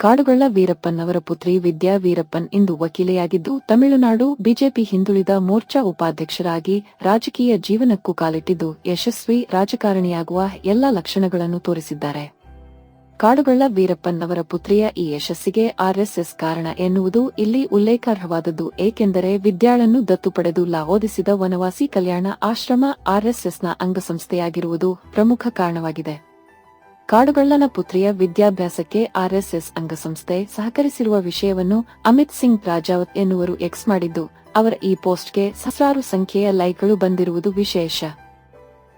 ಕಾಡುಗೊಳ್ಳ ವೀರಪ್ಪನ್ ಅವರ ಪುತ್ರಿ ವಿದ್ಯಾ ವೀರಪ್ಪನ್ ಇಂದು ವಕೀಲೆಯಾಗಿದ್ದು, ತಮಿಳುನಾಡು ಬಿಜೆಪಿ ಹಿಂದುಳಿದ ಮೋರ್ಚಾ ಉಪಾಧ್ಯಕ್ಷರಾಗಿ ರಾಜಕೀಯ ಜೀವನಕ್ಕೂ ಕಾಲಿಟ್ಟಿದ್ದು, ಯಶಸ್ವಿ ರಾಜಕಾರಣಿಯಾಗುವ ಎಲ್ಲಾ ಲಕ್ಷಣಗಳನ್ನು ತೋರಿಸಿದ್ದಾರೆ. ಕಾಡುಗೊಳ್ಳ ವೀರಪ್ಪನ್ ಅವರ ಪುತ್ರಿಯ ಈ ಯಶಸ್ಸಿಗೆ ಆರ್ಎಸ್ಎಸ್ ಕಾರಣ ಎನ್ನುವುದು ಇಲ್ಲಿ ಉಲ್ಲೇಖಾರ್ಹವಾದದ್ದು, ಏಕೆಂದರೆ ವಿದ್ಯಾಳನ್ನು ದತ್ತು ಪಡೆದು ಲಾವೋದಿಸಿದ ವನವಾಸಿ ಕಲ್ಯಾಣ ಆಶ್ರಮ ಆರ್ಎಸ್ಎಸ್ನ ಅಂಗಸಂಸ್ಥೆಯಾಗಿರುವುದು ಪ್ರಮುಖ ಕಾರಣವಾಗಿದೆ. ಕಾಡುಗೊಳ್ಳನ ಪುತ್ರಿಯ ವಿದ್ಯಾಭ್ಯಾಸಕ್ಕೆ ಆರ್ಎಸ್ಎಸ್ ಅಂಗಸಂಸ್ಥೆ ಸಹಕರಿಸಿರುವ ವಿಷಯವನ್ನು ಅಮಿತ್ ಸಿಂಗ್ ರಾಜಾವತ್ ಎನ್ನುವರು ಎಕ್ಸ್ ಮಾಡಿದ್ದು, ಅವರ ಈ ಪೋಸ್ಟ್ಗೆ ಸಹಸ್ರಾರು ಸಂಖ್ಯೆಯ ಲೈಕ್ಗಳು ಬಂದಿರುವುದು ವಿಶೇಷ.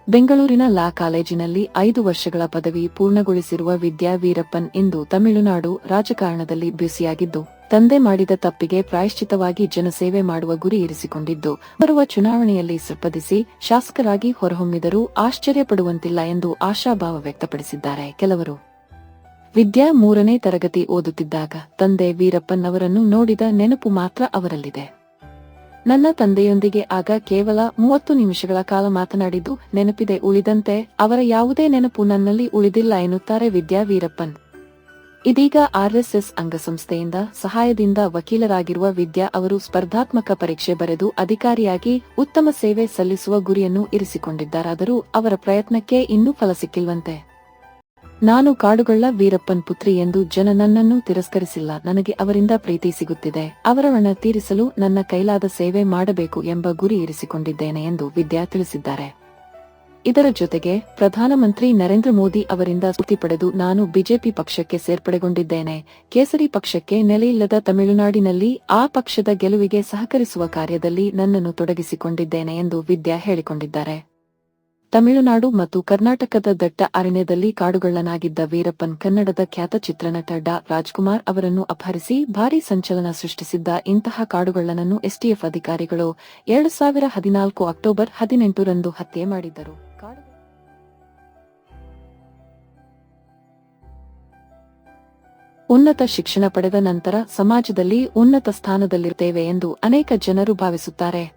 ಬೆಂಗಳೂರಿನ ಲಾ ಕಾಲೇಜಿನಲ್ಲಿ ಐದು ವರ್ಷಗಳ ಪದವಿ ಪೂರ್ಣಗೊಳಿಸಿರುವ ವಿದ್ಯಾ ವೀರಪ್ಪನ್ ಇಂದು ತಮಿಳುನಾಡು ರಾಜಕಾರಣದಲ್ಲಿ ಬ್ಯುಸಿಯಾಗಿದ್ದು ತಂದೆ ಮಾಡಿದ ತಪ್ಪಿಗೆ ಪ್ರಾಯಶ್ಚಿತವಾಗಿ ಜನಸೇವೆ ಮಾಡುವ ಗುರಿ ಇರಿಸಿಕೊಂಡಿದ್ದು, ಬರುವ ಚುನಾವಣೆಯಲ್ಲಿ ಸ್ಪರ್ಧಿಸಿ ಶಾಸಕರಾಗಿ ಹೊರಹೊಮ್ಮಿದರೂ ಆಶ್ಚರ್ಯಪಡುವಂತಿಲ್ಲ ಎಂದು ಆಶಾಭಾವ ವ್ಯಕ್ತಪಡಿಸಿದ್ದಾರೆ ಕೆಲವರು. ವಿದ್ಯಾ ಮೂರನೇ ತರಗತಿ ಓದುತ್ತಿದ್ದಾಗ ತಂದೆ ವೀರಪ್ಪನವರನ್ನು ನೋಡಿದ ನೆನಪು ಮಾತ್ರ ಅವರಲ್ಲಿದೆ. ನನ್ನ ತಂದೆಯೊಂದಿಗೆ ಆಗ ಕೇವಲ ಮೂವತ್ತು ನಿಮಿಷಗಳ ಕಾಲ ಮಾತನಾಡಿದ್ದು ನೆನಪಿದೆ ಉಳಿದಂತೆ ಅವರ ಯಾವುದೇ ನೆನಪು ನನ್ನಲ್ಲಿ ಉಳಿದಿಲ್ಲ ಎನ್ನುತ್ತಾರೆ ವಿದ್ಯಾ ವೀರಪ್ಪನ್. ಇದೀಗ ಆರ್ಎಸ್ಎಸ್ ಅಂಗಸಂಸ್ಥೆಯಿಂದ ಸಹಾಯದಿಂದ ವಕೀಲರಾಗಿರುವ ವಿದ್ಯಾ ಅವರು ಸ್ಪರ್ಧಾತ್ಮಕ ಪರೀಕ್ಷೆ ಬರೆದು ಅಧಿಕಾರಿಯಾಗಿ ಉತ್ತಮ ಸೇವೆ ಸಲ್ಲಿಸುವ ಗುರಿಯನ್ನು ಇರಿಸಿಕೊಂಡಿದ್ದಾರಾದರೂ ಅವರ ಪ್ರಯತ್ನಕ್ಕೆ ಇನ್ನೂ ಫಲ ಸಿಕ್ಕಿಲ್ವಂತೆ. ನಾನು ಕಾಡುಗಳ್ಳ ವೀರಪ್ಪನ್ ಪುತ್ರಿ ಎಂದು ಜನ ನನ್ನನ್ನು ತಿರಸ್ಕರಿಸಿಲ್ಲ. ನನಗೆ ಅವರಿಂದ ಪ್ರೀತಿ ಸಿಗುತ್ತಿದೆ. ಅವರ ಋಣ ತೀರಿಸಲು ನನ್ನ ಕೈಲಾದ ಸೇವೆ ಮಾಡಬೇಕು ಎಂಬ ಗುರಿ ಇರಿಸಿಕೊಂಡಿದ್ದೇನೆ ಎಂದು ವಿದ್ಯಾ ತಿಳಿಸಿದ್ದಾರೆ. ಇದರ ಜೊತೆಗೆ ಪ್ರಧಾನಮಂತ್ರಿ ನರೇಂದ್ರ ಮೋದಿ ಅವರಿಂದ ಸ್ಫೂರ್ತಿ ಪಡೆದು ನಾನು ಬಿಜೆಪಿ ಪಕ್ಷಕ್ಕೆ ಸೇರ್ಪಡೆಗೊಂಡಿದ್ದೇನೆ. ಕೇಸರಿ ಪಕ್ಷಕ್ಕೆ ನೆಲೆಯಿಲ್ಲದ ತಮಿಳುನಾಡಿನಲ್ಲಿ ಆ ಪಕ್ಷದ ಗೆಲುವಿಗೆ ಸಹಕರಿಸುವ ಕಾರ್ಯದಲ್ಲಿ ನನ್ನನ್ನು ತೊಡಗಿಸಿಕೊಂಡಿದ್ದೇನೆ ಎಂದು ವಿದ್ಯಾ ಹೇಳಿಕೊಂಡಿದ್ದಾರೆ. ತಮಿಳುನಾಡು ಮತ್ತು ಕರ್ನಾಟಕದ ದಟ್ಟ ಅರಣ್ಯದಲ್ಲಿ ಕಾಡುಗಳ್ಳನಾಗಿದ್ದ ವೀರಪ್ಪನ್ ಕನ್ನಡದ ಖ್ಯಾತ ಚಿತ್ರನಟ ಡಾ. ರಾಜ್ಕುಮಾರ್ ಅವರನ್ನು ಅಪಹರಿಸಿ ಭಾರೀ ಸಂಚಲನ ಸೃಷ್ಟಿಸಿದ್ದ ಇಂತಹ ಕಾಡುಗಳ್ಳನನ್ನು ಎಸ್ಟಿಎಫ್ ಅಧಿಕಾರಿಗಳು ಎರಡು ಸಾವಿರ ಹದಿನಾಲ್ಕು ಅಕ್ಟೋಬರ್ ಹದಿನೆಂಟರಂದು ಹತ್ಯೆ ಮಾಡಿದ್ದರು. ಉನ್ನತ ಶಿಕ್ಷಣ ಪಡೆದ ನಂತರ ಸಮಾಜದಲ್ಲಿ ಉನ್ನತ ಸ್ಥಾನದಲ್ಲಿರುತ್ತೇವೆ ಎಂದು ಅನೇಕ ಜನರು ಭಾವಿಸುತ್ತಾರೆ.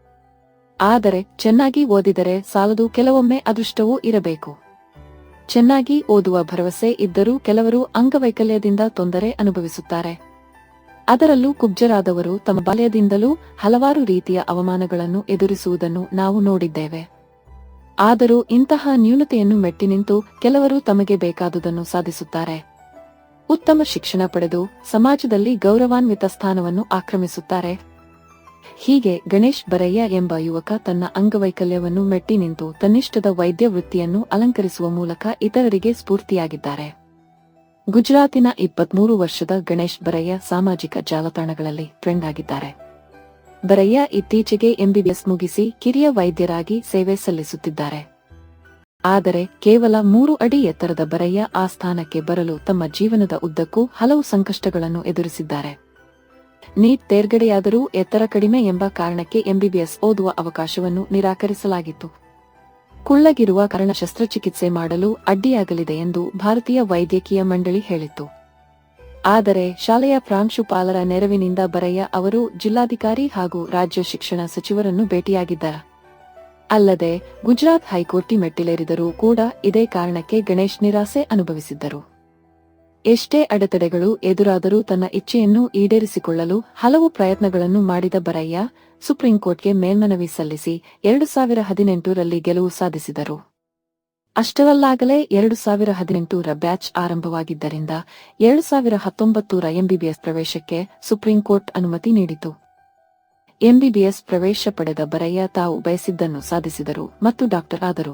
ಆದರೆ ಚೆನ್ನಾಗಿ ಓದಿದರೆ ಸಾಲದು ಕೆಲವೊಮ್ಮೆ ಅದೃಷ್ಟವೂ ಇರಬೇಕು. ಚೆನ್ನಾಗಿ ಓದುವ ಭರವಸೆ ಇದ್ದರೂ ಕೆಲವರು ಅಂಗವೈಕಲ್ಯದಿಂದ ತೊಂದರೆ ಅನುಭವಿಸುತ್ತಾರೆ. ಅದರಲ್ಲೂ ಕುಬ್ಜರಾದವರು ತಮ್ಮ ಬಾಲ್ಯದಿಂದಲೂ ಹಲವಾರು ರೀತಿಯ ಅವಮಾನಗಳನ್ನು ಎದುರಿಸುವುದನ್ನು ನಾವು ನೋಡಿದ್ದೇವೆ. ಆದರೂ ಇಂತಹ ನ್ಯೂನತೆಯನ್ನು ಮೆಟ್ಟಿ ನಿಂತು ಕೆಲವರು ತಮಗೆ ಬೇಕಾದುದನ್ನು ಸಾಧಿಸುತ್ತಾರೆ. ಉತ್ತಮ ಶಿಕ್ಷಣ ಪಡೆದು ಸಮಾಜದಲ್ಲಿ ಗೌರವಾನ್ವಿತ ಸ್ಥಾನವನ್ನು ಆಕ್ರಮಿಸುತ್ತಾರೆ. ಹೀಗೆ ಗಣೇಶ್ ಬರಯ್ಯ ಎಂಬ ಯುವಕ ತನ್ನ ಅಂಗವೈಕಲ್ಯವನ್ನು ಮೆಟ್ಟಿ ನಿಂತು ತನ್ನಿಷ್ಟದ ವೈದ್ಯ ವೃತ್ತಿಯನ್ನು ಅಲಂಕರಿಸುವ ಮೂಲಕ ಇತರರಿಗೆ ಸ್ಫೂರ್ತಿಯಾಗಿದ್ದಾರೆ. ಗುಜರಾತಿನ ಇಪ್ಪತ್ಮೂರು ವರ್ಷದ ಗಣೇಶ್ ಬರಯ್ಯ ಸಾಮಾಜಿಕ ಜಾಲತಾಣಗಳಲ್ಲಿ ಟ್ರೆಂಡ್ ಆಗಿದ್ದಾರೆ. ಬರಯ್ಯ ಇತ್ತೀಚೆಗೆ ಎಂಬಿಬಿಎಸ್ ಮುಗಿಸಿ ಕಿರಿಯ ವೈದ್ಯರಾಗಿ ಸೇವೆ ಸಲ್ಲಿಸುತ್ತಿದ್ದಾರೆ. ಆದರೆ ಕೇವಲ ಮೂರು ಅಡಿ ಎತ್ತರದ ಬರಯ್ಯ ಆ ಸ್ಥಾನಕ್ಕೆ ಬರಲು ತಮ್ಮ ಜೀವನದ ಉದ್ದಕ್ಕೂ ಹಲವು ಸಂಕಷ್ಟಗಳನ್ನು ಎದುರಿಸಿದ್ದಾರೆ. ನೀಟ್ ತೇರ್ಗಡೆಯಾದರೂ ಎತ್ತರ ಕಡಿಮೆ ಎಂಬ ಕಾರಣಕ್ಕೆ ಎಂಬಿಬಿಎಸ್ ಓದುವ ಅವಕಾಶವನ್ನು ನಿರಾಕರಿಸಲಾಗಿತ್ತು. ಕುಳ್ಳಗಿರುವ ಕಾರಣ ಶಸ್ತ್ರಚಿಕಿತ್ಸೆ ಮಾಡಲು ಅಡ್ಡಿಯಾಗಲಿದೆ ಎಂದು ಭಾರತೀಯ ವೈದ್ಯಕೀಯ ಮಂಡಳಿ ಹೇಳಿತ್ತು. ಆದರೆ ಶಾಲೆಯ ಪ್ರಾಂಶುಪಾಲರ ನೆರವಿನಿಂದ ಬರಯ್ಯ ಅವರು ಜಿಲ್ಲಾಧಿಕಾರಿ ಹಾಗೂ ರಾಜ್ಯ ಶಿಕ್ಷಣ ಸಚಿವರನ್ನು ಭೇಟಿಯಾಗಿದ್ದಾರೆ ಅಲ್ಲದೆ ಗುಜರಾತ್ ಹೈಕೋರ್ಟ್ ಮೆಟ್ಟಿಲೇರಿದರೂ ಕೂಡ ಇದೇ ಕಾರಣಕ್ಕೆ ಗಣೇಶ್ ನಿರಾಸೆ ಅನುಭವಿಸಿದ್ದರು. ಎಷ್ಟೇ ಅಡೆತಡೆಗಳು ಎದುರಾದರೂ ತನ್ನ ಇಚ್ಛೆಯನ್ನು ಈಡೇರಿಸಿಕೊಳ್ಳಲು ಹಲವು ಪ್ರಯತ್ನಗಳನ್ನು ಮಾಡಿದ ಬರಯ್ಯ ಸುಪ್ರೀಂ ಕೋರ್ಟ್ಗೆ ಮೇಲ್ಮನವಿ ಸಲ್ಲಿಸಿ ಎರಡು ಸಾವಿರ ಹದಿನೆಂಟರಲ್ಲಿ ಗೆಲುವು ಸಾಧಿಸಿದರು. ಅಷ್ಟರಲ್ಲಾಗಲೇ ಎರಡು ಸಾವಿರ ಹದಿನೆಂಟರ ಬ್ಯಾಚ್ ಆರಂಭವಾಗಿದ್ದರಿಂದ ಎರಡು ಸಾವಿರ ಹತ್ತೊಂಬತ್ತರ ಎಂಬಿಬಿಎಸ್ ಪ್ರವೇಶಕ್ಕೆ ಸುಪ್ರೀಂ ಕೋರ್ಟ್ ಅನುಮತಿ ನೀಡಿತು. ಎಂಬಿಬಿಎಸ್ ಪ್ರವೇಶ ಪಡೆದ ಬರಯ್ಯ ತಾವು ಬಯಸಿದ್ದನ್ನು ಸಾಧಿಸಿದರು ಮತ್ತು ಡಾಕ್ಟರ್ ಆದರು.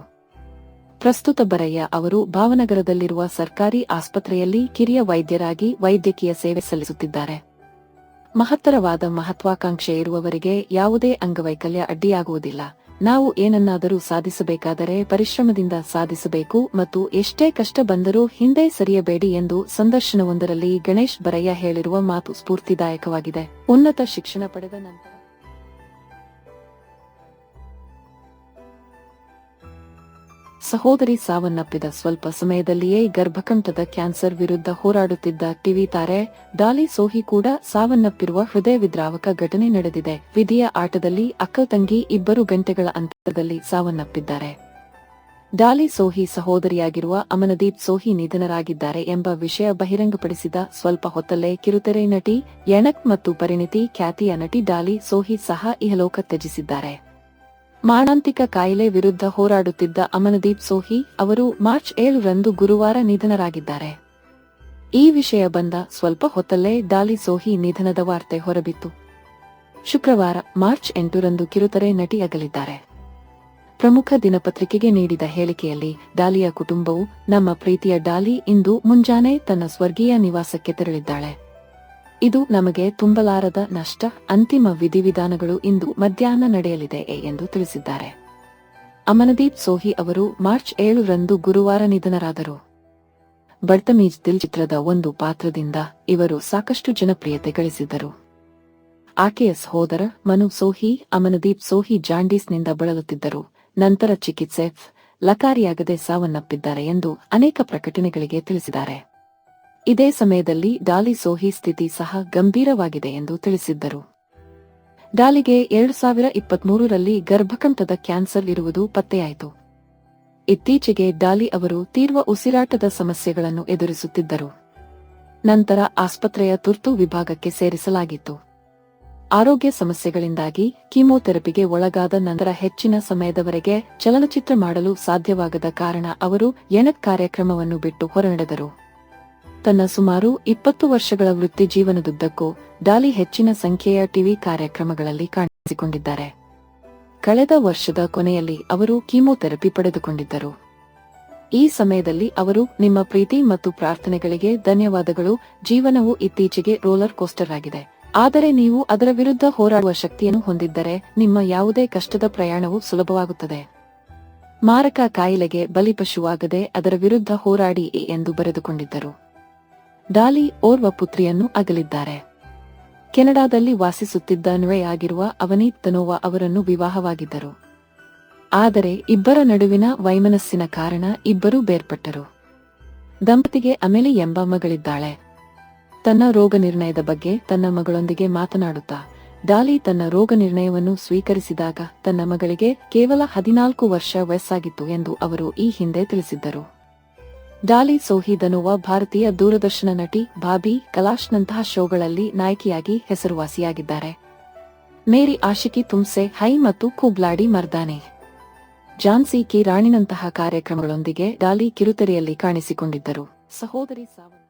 ಪ್ರಸ್ತುತ ಬರಯ್ಯ ಅವರು ಭಾವನಗರದಲ್ಲಿರುವ ಸರ್ಕಾರಿ ಆಸ್ಪತ್ರೆಯಲ್ಲಿ ಕಿರಿಯ ವೈದ್ಯರಾಗಿ ವೈದ್ಯಕೀಯ ಸೇವೆ ಸಲ್ಲಿಸುತ್ತಿದ್ದಾರೆ. ಮಹತ್ತರವಾದ ಮಹತ್ವಾಕಾಂಕ್ಷೆ ಇರುವವರಿಗೆ ಯಾವುದೇ ಅಂಗವೈಕಲ್ಯ ಅಡ್ಡಿಯಾಗುವುದಿಲ್ಲ. ನಾವು ಏನನ್ನಾದರೂ ಸಾಧಿಸಬೇಕಾದರೆ ಪರಿಶ್ರಮದಿಂದ ಸಾಧಿಸಬೇಕು ಮತ್ತು ಎಷ್ಟೇ ಕಷ್ಟ ಬಂದರೂ ಹಿಂದೆ ಸರಿಯಬೇಡಿ ಎಂದು ಸಂದರ್ಶನವೊಂದರಲ್ಲಿ ಗಣೇಶ್ ಬರಯ್ಯ ಹೇಳಿರುವ ಮಾತು ಸ್ಫೂರ್ತಿದಾಯಕವಾಗಿದೆ. ಉನ್ನತ ಶಿಕ್ಷಣ ಪಡೆದ ನಂತರ ಸಹೋದರಿ ಸಾವನ್ನಪ್ಪಿದ ಸ್ವಲ್ಪ ಸಮಯದಲ್ಲಿಯೇ ಗರ್ಭಕಂಠದ ಕ್ಯಾನ್ಸರ್ ವಿರುದ್ಧ ಹೋರಾಡುತ್ತಿದ್ದ ಟಿವಿ ತಾರೆ ಡಾಲಿ ಸೋಹಿ ಕೂಡ ಸಾವನ್ನಪ್ಪಿರುವ ಹೃದಯ ವಿದ್ರಾವಕ ಘಟನೆ ನಡೆದಿದೆ. ವಿಧಿಯ ಆಟದಲ್ಲಿ ಅಕ್ಕ ತಂಗಿ ಇಬ್ಬರು ಗಂಟೆಗಳ ಅಂತರದಲ್ಲಿ ಸಾವನ್ನಪ್ಪಿದ್ದಾರೆ. ಡಾಲಿ ಸೋಹಿ ಸಹೋದರಿಯಾಗಿರುವ ಅಮನದೀಪ್ ಸೋಹಿ ನಿಧನರಾಗಿದ್ದಾರೆ ಎಂಬ ವಿಷಯ ಬಹಿರಂಗಪಡಿಸಿದ ಸ್ವಲ್ಪ ಹೊತ್ತಲ್ಲೇ ಕಿರುತೆರೆ ನಟಿ ಯಣಕ್ ಮತ್ತು ಪರಿಣಿತಿ ಖ್ಯಾತಿಯ ನಟಿ ಡಾಲಿ ಸೋಹಿ ಸಹ ಇಹಲೋಕ ತ್ಯಜಿಸಿದ್ದಾರೆ. ಮಾರಣಾಂತಿಕ ಕಾಯಿಲೆ ವಿರುದ್ಧ ಹೋರಾಡುತ್ತಿದ್ದ ಅಮನದೀಪ್ ಸೋಹಿ ಅವರು ಮಾರ್ಚ್ ಏಳರಂದು ಗುರುವಾರ ನಿಧನರಾಗಿದ್ದಾರೆ. ಈ ವಿಷಯ ಬಂದ ಸ್ವಲ್ಪ ಹೊತ್ತಲ್ಲೇ ಡಾಲಿ ಸೋಹಿ ನಿಧನದ ವಾರ್ತೆ ಹೊರಬಿತ್ತು. ಶುಕ್ರವಾರ ಮಾರ್ಚ್ ಎಂಟರಂದು ಕಿರುತೆರೆ ನಟಿ ಅಗಲಿದ್ದಾರೆ. ಪ್ರಮುಖ ದಿನಪತ್ರಿಕೆಗೆ ನೀಡಿದ ಹೇಳಿಕೆಯಲ್ಲಿ ಡಾಲಿಯ ಕುಟುಂಬವು ನಮ್ಮ ಪ್ರೀತಿಯ ಡಾಲಿ ಇಂದು ಮುಂಜಾನೆ ತನ್ನ ಸ್ವರ್ಗೀಯ ನಿವಾಸಕ್ಕೆ ತೆರಳಿದ್ದಾಳೆ. ಇದು ನಮಗೆ ತುಂಬಲಾರದ ನಷ್ಟ, ಅಂತಿಮ ವಿಧಿವಿಧಾನಗಳು ಇಂದು ಮಧ್ಯಾಹ್ನ ನಡೆಯಲಿದೆ ಎಂದು ತಿಳಿಸಿದ್ದಾರೆ. ಅಮನದೀಪ್ ಸೋಹಿ ಅವರು ಮಾರ್ಚ್ ಏಳರಂದು ಗುರುವಾರ ನಿಧನರಾದರು. ಬಡ್ತಮೀಜ್ ದಿಲ್ ಚಿತ್ರದ ಒಂದು ಪಾತ್ರದಿಂದ ಇವರು ಸಾಕಷ್ಟು ಜನಪ್ರಿಯತೆ ಗಳಿಸಿದ್ದರು. ಆಕೆಯ ಸಹೋದರ ಮನು ಸೋಹಿ, ಅಮನದೀಪ್ ಸೋಹಿ ಜಾಂಡೀಸ್ನಿಂದ ಬಳಲುತ್ತಿದ್ದರು. ನಂತರ ಚಿಕಿತ್ಸೆ, ಲಕಾರಿಯಾಗದೆ ಸಾವನ್ನಪ್ಪಿದ್ದಾರೆ ಎಂದು ಅನೇಕ ಪ್ರಕಟಣೆಗಳಿಗೆ ತಿಳಿಸಿದ್ದಾರೆ. ಇದೇ ಸಮಯದಲ್ಲಿ ಡಾಲಿ ಸೋಹಿ ಸ್ಥಿತಿ ಸಹ ಗಂಭೀರವಾಗಿದೆ ಎಂದು ತಿಳಿಸಿದ್ದರು. ಡಾಲಿಗೆ ಎರಡು ಸಾವಿರ ಇಪ್ಪತ್ಮೂರರಲ್ಲಿ ಗರ್ಭಕಂಠದ ಕ್ಯಾನ್ಸರ್ ಇರುವುದು ಪತ್ತೆಯಾಯಿತು. ಇತ್ತೀಚೆಗೆ ಡಾಲಿ ಅವರು ತೀವ್ರ ಉಸಿರಾಟದ ಸಮಸ್ಯೆಗಳನ್ನು ಎದುರಿಸುತ್ತಿದ್ದರು. ನಂತರ ಆಸ್ಪತ್ರೆಯ ತುರ್ತು ವಿಭಾಗಕ್ಕೆ ಸೇರಿಸಲಾಗಿತ್ತು. ಆರೋಗ್ಯ ಸಮಸ್ಯೆಗಳಿಂದಾಗಿ ಕೀಮೋಥೆರಪಿಗೆ ಒಳಗಾದ ನಂತರ ಹೆಚ್ಚಿನ ಸಮಯದವರೆಗೆ ಚಲನಚಿತ್ರ ಮಾಡಲು ಸಾಧ್ಯವಾಗದ ಕಾರಣ ಅವರು ಎಣಕ್ ಕಾರ್ಯಕ್ರಮವನ್ನು ಬಿಟ್ಟು ಹೊರನಡೆದರು. ತನ್ನ ಸುಮಾರು ಇಪ್ಪತ್ತು ವರ್ಷಗಳ ವೃತ್ತಿ ಜೀವನದುದ್ದಕ್ಕೂ ಡಾಲಿ ಹೆಚ್ಚಿನ ಸಂಖ್ಯೆಯ ಟಿವಿ ಕಾರ್ಯಕ್ರಮಗಳಲ್ಲಿ ಕಾಣಿಸಿಕೊಂಡಿದ್ದಾರೆ. ಕಳೆದ ವರ್ಷದ ಕೊನೆಯಲ್ಲಿ ಅವರು ಕೀಮೋಥೆರಪಿ ಪಡೆದುಕೊಂಡಿದ್ದರು. ಈ ಸಮಯದಲ್ಲಿ ಅವರು ನಿಮ್ಮ ಪ್ರೀತಿ ಮತ್ತು ಪ್ರಾರ್ಥನೆಗಳಿಗೆ ಧನ್ಯವಾದಗಳು. ಜೀವನವು ಇತ್ತೀಚೆಗೆ ರೋಲರ್ ಕೋಸ್ಟರ್ ಆಗಿದೆ. ಆದರೆ ನೀವು ಅದರ ವಿರುದ್ಧ ಹೋರಾಡುವ ಶಕ್ತಿಯನ್ನು ಹೊಂದಿದ್ದರೆ ನಿಮ್ಮ ಯಾವುದೇ ಕಷ್ಟದ ಪ್ರಯಾಣವು ಸುಲಭವಾಗುತ್ತದೆ. ಮಾರಕ ಕಾಯಿಲೆಗೆ ಬಲಿಪಶುವಾಗದೆ ಅದರ ವಿರುದ್ಧ ಹೋರಾಡಿ ಎಂದು ಬರೆದುಕೊಂಡಿದ್ದರು. ಡಾಲಿ ಓರ್ವ ಪುತ್ರಿಯನ್ನು ಅಗಲಿದ್ದಾರೆ. ಕೆನಡಾದಲ್ಲಿ ವಾಸಿಸುತ್ತಿದ್ದ ಆಗಿರುವ ಅವನೀತ್ ತನೋವಾ ಅವರನ್ನು ವಿವಾಹವಾಗಿದ್ದರು. ಆದರೆ ಇಬ್ಬರ ನಡುವಿನ ವೈಮನಸ್ಸಿನ ಕಾರಣ ಇಬ್ಬರೂ ಬೇರ್ಪಟ್ಟರು. ದಂಪತಿಗೆ ಅಮೆಲಿ ಎಂಬ ಮಗಳಿದ್ದಾಳೆ. ತನ್ನ ರೋಗ ನಿರ್ಣಯದ ಬಗ್ಗೆ ತನ್ನ ಮಗಳೊಂದಿಗೆ ಮಾತನಾಡುತ್ತಾ, ಡಾಲಿ ತನ್ನ ರೋಗ ನಿರ್ಣಯವನ್ನು ಸ್ವೀಕರಿಸಿದಾಗ ತನ್ನ ಮಗಳಿಗೆ ಕೇವಲ ಹದಿನಾಲ್ಕು ವರ್ಷ ವಯಸ್ಸಾಗಿತ್ತು ಎಂದು ಅವರು ಈ ಹಿಂದೆ ತಿಳಿಸಿದ್ದರು. ಡಾಲಿ ಸೋಹಿ ಧನುವ ಭಾರತೀಯ ದೂರದರ್ಶನ ನಟಿ ಬಾಬಿ ಕಲಾಶ್ನಂತಹ ಶೋಗಳಲ್ಲಿ ನಾಯಕಿಯಾಗಿ ಹೆಸರುವಾಸಿಯಾಗಿದ್ದಾರೆ. ಮೇರಿ ಆಶಿಕಿ ತುಮ್ಸೆ, ಹೈ ಮತ್ತು ಕೂಬ್ಲಾಡಿ ಮರ್ದಾನೆ. ಜಾನ್ಸಿ ಕಿ ರಾಣಿನಂತಹ ಕಾರ್ಯಕ್ರಮಗಳೊಂದಿಗೆ ಡಾಲಿ ಕಿರುತೆರೆಯಲ್ಲಿ ಕಾಣಿಸಿಕೊಂಡಿದ್ದರು. ಸಹೋದರಿ ಸಾವನ್ನ